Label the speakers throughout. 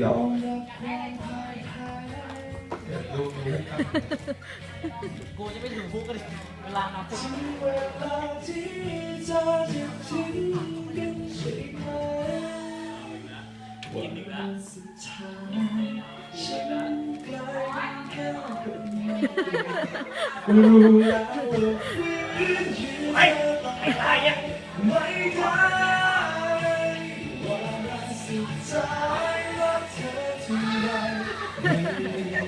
Speaker 1: ยอมรับความพ่ายแพ้ดูนี้
Speaker 2: กูจะไม่ถึงพุกกันเลยเวลานับพุก
Speaker 1: ถึงเวลาที่จะจะทิ้งกันใช่ไหมวันนั้นสุดท้ายฉันกลา ยเป็นแค่คนเดียวรู้แล้วว่าฝืนยืนไม่ได้ไม่ได้วันสุดท้ายรักเธอเท่าไรไม่มี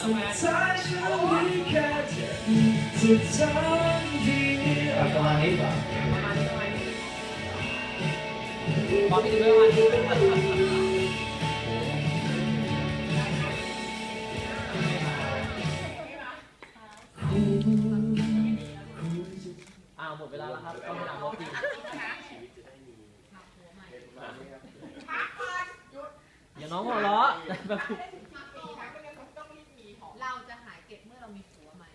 Speaker 1: สุดท้ายฉันมีแค่เธอสุดท้ายที่ประมาณนี้ป่ะ
Speaker 2: บอลพี่ดูไม่มา อ้าวหมดเวลาแล้วครับต้องไปหนังรถจริงอย่าน้องหัวเราะแบบ
Speaker 3: เราจะหายเก็บเมื่อเรามีผัวใหม่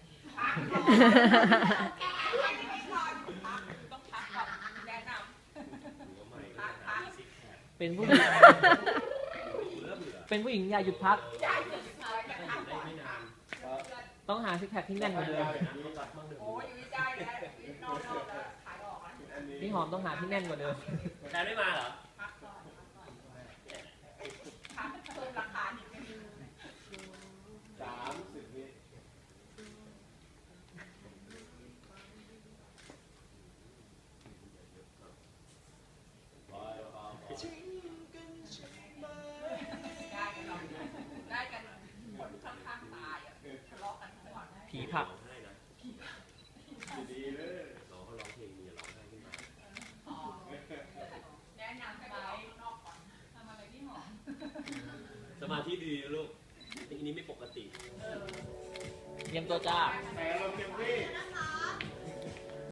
Speaker 2: เป็นผู้หญิงเป็นผู้หญิงอย่าหยุดพัก ต้องหาซิกแพคที่แน่นกว่าเดิมพี่หอมต้องหาที่แน่นกว่าเดิม
Speaker 4: แฟนไม่มาเหรอสามสิบวิพอพอพอ
Speaker 3: ได้ วัน
Speaker 2: ผีผัก
Speaker 4: ให้นะดีเลยน้องเขาร้องเพลงมีร้องไห้ขึ้นมา
Speaker 3: แนะนำให้ไปร้องข้างนอกก่อนทำอะไรที่หอม
Speaker 4: สมาธิดีนะลูกอันนี้ไม่ปกติ
Speaker 2: เตรียมตัวจ้า
Speaker 4: แต่เราเต็มที่
Speaker 3: เ